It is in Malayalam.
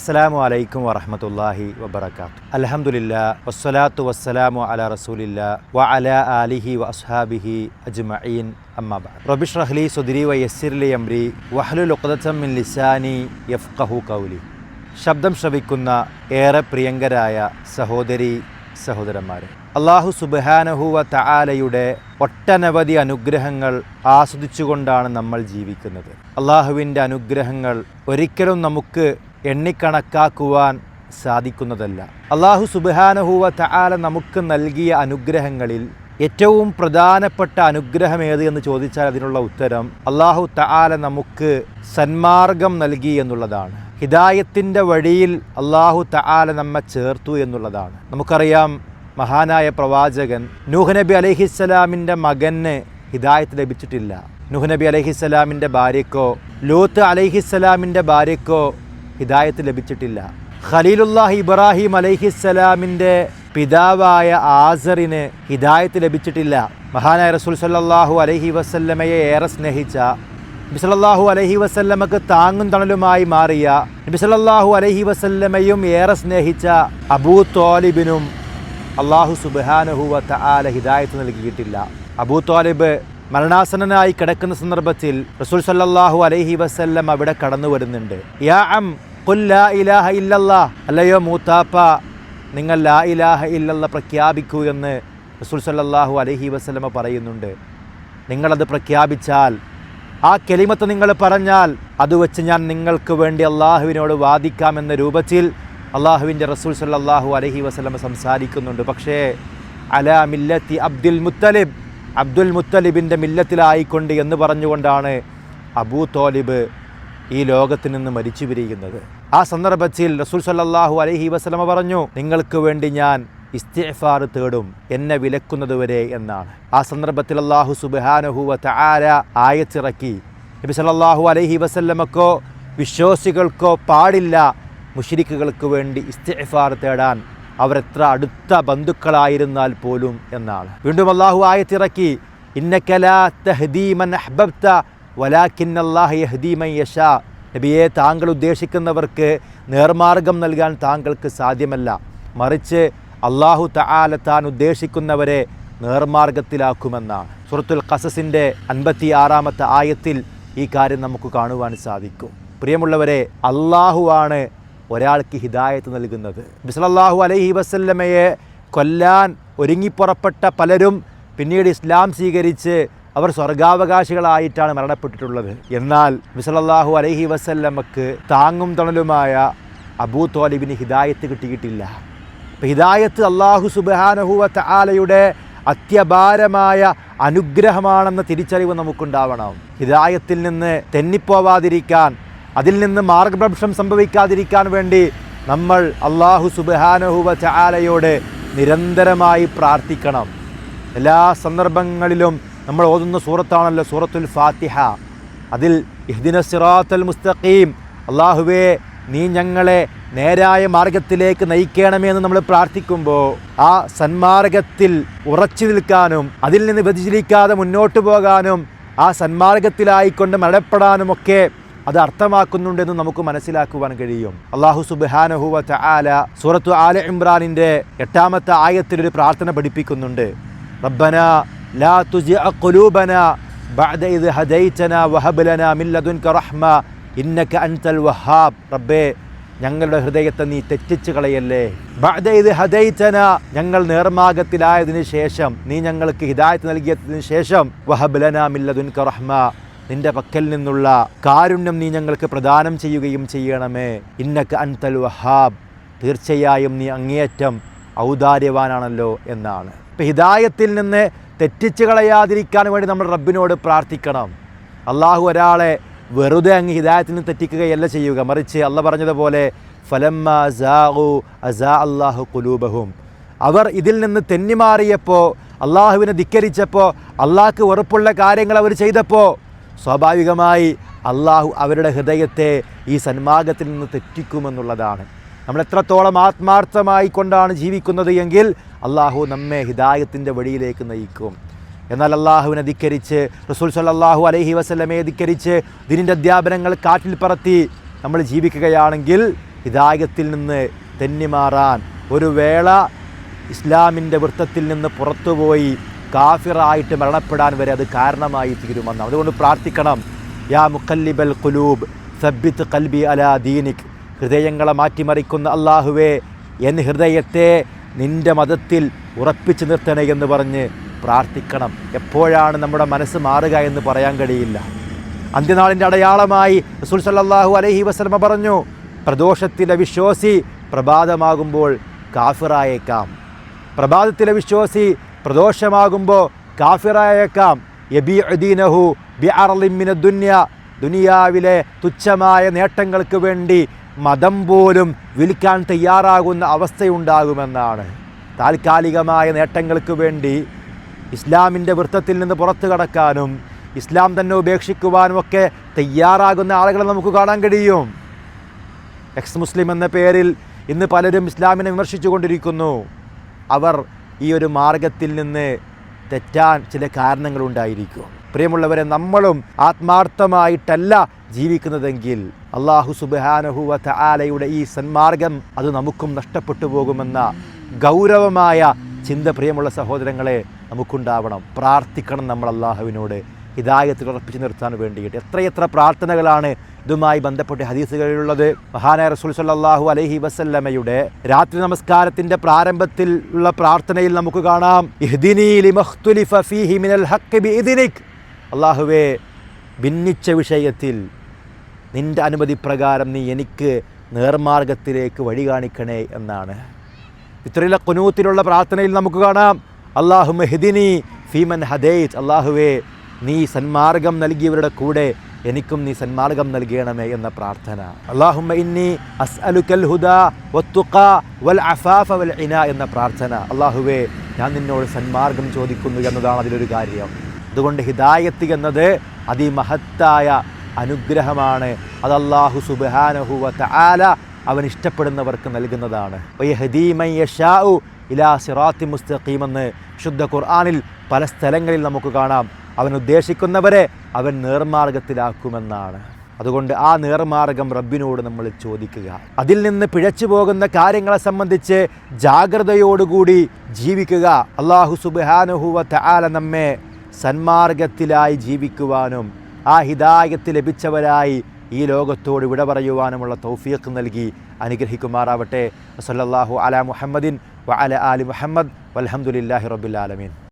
അസ്സാം വലൈക്കും വറഹമത്തല്ലാഹി വബർക്കാത്തു അലഹമുല്ല വസ്സലാത്തു വസ്സലാമു അല റസൂലില്ല വ അല അലിഹി വ അസ്ഹാബിഹി അജ്മഈൻ അമ്മാബ റബിഷ് റഹ്ലി സുദിരി വ യസ്സിർലി അംരി വഹ്ലുൽ ഉഖ്ദത്തം മിൻ ലിസാനി യഫ്കഹു കൗലി ശബ്ദം ശ്രവിക്കുന്ന ഏറെ പ്രിയങ്കരായ സഹോദരി സഹോദരന്മാരെ അള്ളാഹു സുബാനഹുവ തആലയുടെ ഒട്ടനവധി അനുഗ്രഹങ്ങൾ ആസ്വദിച്ചുകൊണ്ടാണ് നമ്മൾ ജീവിക്കുന്നത്. അള്ളാഹുവിന്റെ അനുഗ്രഹങ്ങൾ ഒരിക്കലും നമുക്ക് എണ്ണിക്കണക്കാക്കുവാൻ സാധിക്കുന്നതല്ല. അള്ളാഹു സുബാനഹുവ തആല നമുക്ക് നൽകിയ അനുഗ്രഹങ്ങളിൽ ഏറ്റവും പ്രധാനപ്പെട്ട അനുഗ്രഹം ഏത് എന്ന് ചോദിച്ചാൽ അതിനുള്ള ഉത്തരം അള്ളാഹു തആല നമുക്ക് സന്മാർഗം നൽകി എന്നുള്ളതാണ്. ഹിദായത്തിന്റെ വഴിയിൽ അള്ളാഹു തആല നമ്മെ ചേർത്തു എന്നുള്ളതാണ്. നമുക്കറിയാം മഹാനായ പ്രവാചകൻ നൂഹ് നബി അലഹിസ്സലാമിന്റെ മകന് ഹിദായത്ത് ലഭിച്ചിട്ടില്ല. നൂഹ് നബി അലഹിസ്സലാമിന്റെ ഭാര്യക്കോ ലൂത്ത് അലഹിസ്സലാമിന്റെ ഭാര്യക്കോ ഹിദായത്ത് ലഭിച്ചിട്ടില്ല. ഖലീലുല്ലാഹ് ഇബ്രാഹിം അലൈഹിസ്സലാമിന്റെ പിതാവായ ആസറിന് ഹിദായത്ത് ലഭിച്ചിട്ടില്ല. മഹാനായ റസൂൽ സല്ലാഹു അലഹി വസല്ലമയെ ഏറെ സ്നേഹിച്ച നബിസലല്ലാഹു അലഹി വസല്ലമക്ക് താങ്ങും തണലുമായി മാറിയ നബിസലല്ലാഹു അലൈഹി വസല്ലമയും ഏറെ സ്നേഹിച്ച അബൂ തോലിബിനും അള്ളാഹു സുബാനഹുവ തആല ഹിദായത്ത് നൽകിയിട്ടില്ല. അബൂ തോലിബ് മരണാസനനായി കിടക്കുന്ന സന്ദർഭത്തിൽ റസൂൽ സല്ലാഹു അലഹി വസല്ലം അവിടെ കടന്നു വരുന്നുണ്ട് യാ അം ലാ ഇലാഹ അല്ലയോ മൂത്താപ്പ നിങ്ങൾ ലാ ഇലാഹ ഇല്ലല്ല പ്രഖ്യാപിക്കൂ എന്ന് റസൂൽ സല്ലാഹു അലഹി വസ്ലമ പറയുന്നുണ്ട്. നിങ്ങളത് പ്രഖ്യാപിച്ചാൽ ആ കെളിമത്ത് നിങ്ങൾ പറഞ്ഞാൽ അത് വെച്ച് ഞാൻ നിങ്ങൾക്ക് വേണ്ടി അള്ളാഹുവിനോട് വാദിക്കാമെന്ന രൂപത്തിൽ അള്ളാഹുവിന്റെ റസൂൽ സല്ലാഹു അലഹി വസ്ലമ സംസാരിക്കുന്നുണ്ട്. പക്ഷേ അല മില്ലത്തി അബ്ദുൽ മുത്തലിബ് അബ്ദുൽ മുത്തലിബിന്റെ മില്ലത്തിലായിക്കൊണ്ട് എന്ന് പറഞ്ഞുകൊണ്ടാണ് അബൂ തോലിബ് ഈ ലോകത്ത് നിന്ന് മരിച്ചു പിരിയുന്നത് ആ സന്ദർഭത്തിൽ റസൂൽ സല്ലാഹു അലഹി വസ്ലമ പറഞ്ഞു നിങ്ങൾക്ക് വേണ്ടി ഞാൻ ഇസ്തിഫാർ തേടും എന്നെ വിലക്കുന്നതുവരെ എന്നാണ്. ആ സന്ദർഭത്തിൽ അള്ളാഹു സുബാനഹുവ താര ആയത്തിറക്കി. നബി സല്ലല്ലാഹു അലഹി വസല്ലമക്കോ വിശ്വാസികൾക്കോ പാടില്ല മുഷിരിക്കുകൾക്ക് വേണ്ടി ഇസ്തിഫാർ തേടാൻ. അവരെത്ര അടുത്ത ബന്ധുക്കളായിരുന്നാൽ പോലും എന്നാണ്. വീണ്ടും അള്ളാഹു ആയത്തിറക്കി ഇന്നക്കലാ തഹദീമൻ അഹ്ബബ്ത വലാക്കിൻ അള്ളാഹ് യഹദീമൻ നബിയെ താങ്കൾ ഉദ്ദേശിക്കുന്നവർക്ക് നേർമാർഗം നൽകാൻ താങ്കൾക്ക് സാധ്യമല്ല. മറിച്ച് അള്ളാഹു തആല താൻ ഉദ്ദേശിക്കുന്നവരെ നേർമാർഗത്തിലാക്കുമെന്ന. സുറത്തുൽ ഖസസിന്റെ അൻപത്തി ആറാമത്തെ ആയത്തിൽ ഈ കാര്യം നമുക്ക് കാണുവാൻ സാധിക്കും. പ്രിയമുള്ളവരെ അള്ളാഹുവാണ് ഒരാൾക്ക് ഹിദായത്ത് നൽകുന്നത്. ബിസലല്ലാഹു അലൈഹി വസല്ലമയെ കൊല്ലാൻ ഒരുങ്ങിപ്പുറപ്പെട്ട പലരും പിന്നീട് ഇസ്ലാം സ്വീകരിച്ച് അവർ സ്വർഗാവകാശികളായിട്ടാണ് മരണപ്പെട്ടിട്ടുള്ളത്. എന്നാൽ വിസലല്ലാഹു അലഹി വസല്ലമക്ക് താങ്ങും തണലുമായ അബൂ തോലിബിന് ഹിദായത്ത് കിട്ടിയിട്ടില്ല. അപ്പം ഹിദായത്ത് അള്ളാഹു സുബാനഹുവ തആലയുടെ അത്യപാരമായ അനുഗ്രഹമാണെന്ന തിരിച്ചറിവ് നമുക്കുണ്ടാവണം. ഹിദായത്തിൽ നിന്ന് തെന്നിപ്പോവാതിരിക്കാൻ അതിൽ നിന്ന് മാർഗഭ്രംശം സംഭവിക്കാതിരിക്കാൻ വേണ്ടി നമ്മൾ അള്ളാഹു സുബാനഹുവ ചാലയോട് നിരന്തരമായി പ്രാർത്ഥിക്കണം. എല്ലാ സന്ദർഭങ്ങളിലും നമ്മൾ ഓതുന്ന സൂറത്താണല്ലോ സൂറത്തുൽ ഫാത്തിഹ. അതിൽ ഇഹ്ദിന സിറാത്തൽ മുസ്തഖീം. അള്ളാഹുവേ നീ ഞങ്ങളെ നേരായ മാർഗത്തിലേക്ക് നയിക്കണമേ എന്ന് നമ്മൾ പ്രാർത്ഥിക്കുമ്പോൾ ആ സന്മാർഗത്തിൽ ഉറച്ചു നിൽക്കാനും അതിൽ നിന്ന് വ്യതിചലിക്കാതെ മുന്നോട്ട് പോകാനും ആ സന്മാർഗത്തിലായിക്കൊണ്ട് മഴപ്പെടാനുമൊക്കെ അത് അർത്ഥമാക്കുന്നുണ്ടെന്ന് നമുക്ക് മനസ്സിലാക്കുവാൻ കഴിയും. അള്ളാഹു സുബാനഹുവ ആല സൂറത്തു ആല ഇമ്രാനിന്റെ എട്ടാമത്തെ ആയത്തിൽ ഒരു പ്രാർത്ഥന പഠിപ്പിക്കുന്നുണ്ട്. റബ്ബന ലാ തുജിഅ قلوبنا بعد إذ هديتنا وهب لنا من لدنك رحمة إنك أنت الوهاب. ربي ഞങ്ങളുടെ ഹൃദയത്തെ നീ തെറ്റിച്ച് കളയല്ലേ. ബഅദ ഇദ് ഹദൈതന ഞങ്ങൾ നേർമാർഗത്തിലായതിന് ശേഷം നീ ഞങ്ങൾക്ക് ഹിദായത്ത് നൽകിയതിന് ശേഷം വഹബ് ലനാ മിൻ ലദുൻക റഹ്മ നിന്റെ പക്കൽ നിന്നുള്ള കാരുണ്യം നീ ഞങ്ങൾക്ക് പ്രദാനം ചെയ്യുകയും ചെയ്യണമേ. ഇന്നക്ക് അൻതൽ വഹാബ് തീർച്ചയായും നീ അങ്ങേയറ്റം ഔദാര്യവാനാണല്ലോ എന്നാണ്. ഇപ്പം ഹിദായത്തിൽ നിന്ന് തെറ്റിച്ച് കളയാതിരിക്കാൻ വേണ്ടി നമ്മൾ റബ്ബിനോട് പ്രാർത്ഥിക്കണം. അള്ളാഹു ഒരാളെ വെറുതെ അങ്ങ് ഹിദായത്തിന് തെറ്റിക്കുകയല്ല ചെയ്യുക. മറിച്ച് അല്ല പറഞ്ഞതുപോലെ ഫലമ്മ സാഹു അസാ അള്ളാഹു കുലൂബഹും അവർ ഇതിൽ നിന്ന് തെന്നിമാറിയപ്പോൾ അള്ളാഹുവിനെ ധിക്കരിച്ചപ്പോൾ അള്ളാഹ്ക്ക് ഉറപ്പുള്ള കാര്യങ്ങൾ അവർ ചെയ്തപ്പോൾ സ്വാഭാവികമായി അള്ളാഹു അവരുടെ ഹൃദയത്തെ ഈ സന്മാർഗത്തിൽ നിന്ന് തെറ്റിക്കുമെന്നുള്ളതാണ്. നമ്മൾ എത്രത്തോളം ആത്മാർത്ഥമായി കൊണ്ടാണ് ജീവിക്കുന്നത് എങ്കിൽ അള്ളാഹു നമ്മെ ഹിദായത്തിന്റെ വഴിയിലേക്ക് നയിക്കും. എന്നാൽ അള്ളാഹുവിനെ ധിക്കരിച്ച് റസൂൽ സല്ലാഹു അലഹി വസല്ലമയെ ധിക്കരിച്ച് ദിനിന്റെ അധ്യാപനങ്ങൾ കാറ്റിൽ പറത്തി നമ്മൾ ജീവിക്കുകയാണെങ്കിൽ ഹിദായത്തിൽ നിന്ന് തെന്നിമാറാൻ ഒരു വേള ഇസ്ലാമിന്റെ വൃത്തത്തിൽ നിന്ന് പുറത്തുപോയി കാഫിറായിട്ട് മരണപ്പെടാൻ വരെ അത് കാരണമായി തീരുമെന്ന് അതുകൊണ്ട് പ്രാർത്ഥിക്കണം. യാ മുക്കല്ലിബൽ കുലൂബ് സബ്ബിത്ത് കൽബി അലാ ദീനിക്. ഹൃദയങ്ങളെ മാറ്റിമറിക്കുന്ന അള്ളാഹുവേ എൻ ഹൃദയത്തെ നിന്റെ മതത്തിൽ ഉറപ്പിച്ചു നിർത്തണേ എന്ന് പറഞ്ഞ് പ്രാർത്ഥിക്കണം. എപ്പോഴാണ് നമ്മുടെ മനസ്സ് മാറുക എന്ന് പറയാൻ കഴിയില്ല. അന്ത്യനാളിന്റെ അടയാളമായി റസൂൽ സല്ലാഹു അലഹി വസ്ലമ പറഞ്ഞു പ്രദോഷത്തിലെ വിശ്വാസി പ്രഭാതമാകുമ്പോൾ കാഫിറായേക്കാം. പ്രഭാതത്തിലെ വിശ്വാസി പ്രദോഷമാകുമ്പോൾ കാഫിറായേക്കാം. യബി അദീനഹു ബി അറലിമിന ദുന്യ. ദുനിയാവിലെ തുച്ഛമായ നേട്ടങ്ങൾക്ക് വേണ്ടി മതം പോലും വിൽക്കാൻ തയ്യാറാകുന്ന അവസ്ഥയുണ്ടാകുമെന്നാണ്. താൽക്കാലികമായ നേട്ടങ്ങൾക്ക് വേണ്ടി ഇസ്ലാമിന്റെ വൃത്തത്തിൽ നിന്ന് പുറത്തു കടക്കാനും ഇസ്ലാം തന്നെ ഉപേക്ഷിക്കുവാനും ഒക്കെ തയ്യാറാകുന്ന ആളുകളെ നമുക്ക് കാണാൻ കഴിയും. എക്സ് മുസ്ലിം എന്ന പേരിൽ ഇന്ന് പലരും ഇസ്ലാമിനെ വിമർശിച്ചുകൊണ്ടിരിക്കുന്നു. അവർ ഈ ഒരു മാർഗത്തിൽ നിന്ന് തെറ്റാൻ ചില കാരണങ്ങളുണ്ടായിരിക്കും. പ്രിയമുള്ളവരെ നമ്മളും ആത്മാർത്ഥമായിട്ടല്ല ജീവിക്കുന്നതെങ്കിൽ അള്ളാഹു സുബാനഹുവ ആലയുടെ ഈ സന്മാർഗം അത് നമുക്കും നഷ്ടപ്പെട്ടു പോകുമെന്ന ഗൗരവമായ ചിന്ത പ്രിയമുള്ള സഹോദരങ്ങളെ നമുക്കുണ്ടാവണം. പ്രാർത്ഥിക്കണം നമ്മൾ അള്ളാഹുവിനോട് ഹിദായത്തിൽ ഉറപ്പിച്ചു നിർത്താൻ വേണ്ടിയിട്ട്. എത്രയെത്ര പ്രാർത്ഥനകളാണ് ഇതുമായി ബന്ധപ്പെട്ട് ഹദീസുകളിലുള്ളത്. മഹാനായ റസൂൽ സല്ലാഹു അലഹി വസല്ലമയുടെ രാത്രി നമസ്കാരത്തിന്റെ പ്രാരംഭത്തിൽ ഉള്ള പ്രാർത്ഥനയിൽ നമുക്ക് കാണാം. അള്ളാഹുവേ ഭിന്നിച്ച വിഷയത്തിൽ നിന്റെ അനുമതി പ്രകാരം നീ എനിക്ക് നേർമാർഗത്തിലേക്ക് വഴി കാണിക്കണേ എന്നാണ്. ഇത്രയുള്ള കുനൂത്തിലുള്ള പ്രാർത്ഥനയിൽ നമുക്ക് കാണാം. അള്ളാഹു മെഹദിനി ഫീമൻ ഹദേജ് അള്ളാഹുവേ നീ സന്മാർഗം നൽകിയവരുടെ കൂടെ എനിക്കും നീ സന്മാർഗം നൽകണമേ എന്ന പ്രാർത്ഥന. അള്ളാഹുമ്മ ഇന്നി അസ്അലുക്കൽ ഹുദ വത്തുക്ക വൽ അഫാഫ വൽ ഇന എന്ന പ്രാർത്ഥന. അള്ളാഹുവേ ഞാൻ നിന്നോട് സന്മാർഗം ചോദിക്കുന്നു എന്നതാണ് അതിലൊരു കാര്യം. അതുകൊണ്ട് ഹിദായത്ത് എന്നത് അതിമഹത്തായ അനുഗ്രഹമാണ്. അത് അള്ളാഹു സുബാനഹുവ ആല അവൻ ഇഷ്ടപ്പെടുന്നവർക്ക് നൽകുന്നതാണ്. വയഹദീമൻ യശാഉ ഇലാ സിറാത്തി മുസ്തഖീം എന്ന് ശുദ്ധ ഖുർആാനിൽ പല സ്ഥലങ്ങളിൽ നമുക്ക് കാണാം. അവൻ ഉദ്ദേശിക്കുന്നവരെ അവൻ നേർമാർഗത്തിലാക്കുമെന്നാണ്. അതുകൊണ്ട് ആ നേർമാർഗം റബ്ബിനോട് നമ്മൾ ചോദിക്കുക. അതിൽ നിന്ന് പിഴച്ചു പോകുന്ന കാര്യങ്ങളെ സംബന്ധിച്ച് ജാഗ്രതയോടുകൂടി ജീവിക്കുക. അള്ളാഹു സുബാനുഹുവ ആല നമ്മെ സന്മാർഗത്തിലായി ജീവിക്കുവാനും ആ ഹിദായത്ത് ലഭിച്ചവരായി ഈ ലോകത്തോട് വിട പറയുവാനുമുള്ള തൗഫീഖ് നൽകി അനുഗ്രഹിക്കുമാറാവട്ടെ. സല്ലല്ലാഹു അല മുഹമ്മദിൻ വ അല ആലി മുഹമ്മദ്. വലഹമുല്ലാഹി റബ്ബിൽ ആലമീൻ.